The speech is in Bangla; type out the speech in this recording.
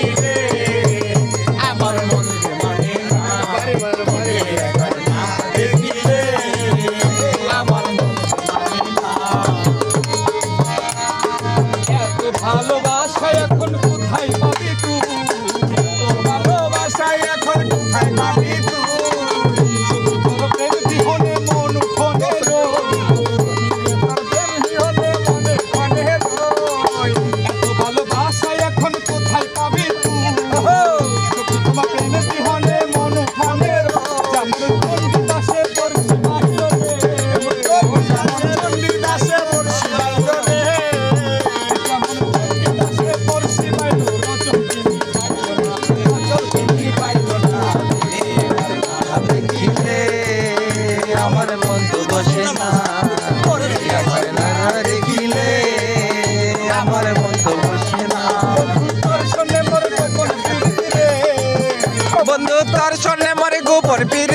see তার স্বর্ণে মরে গোপর পীর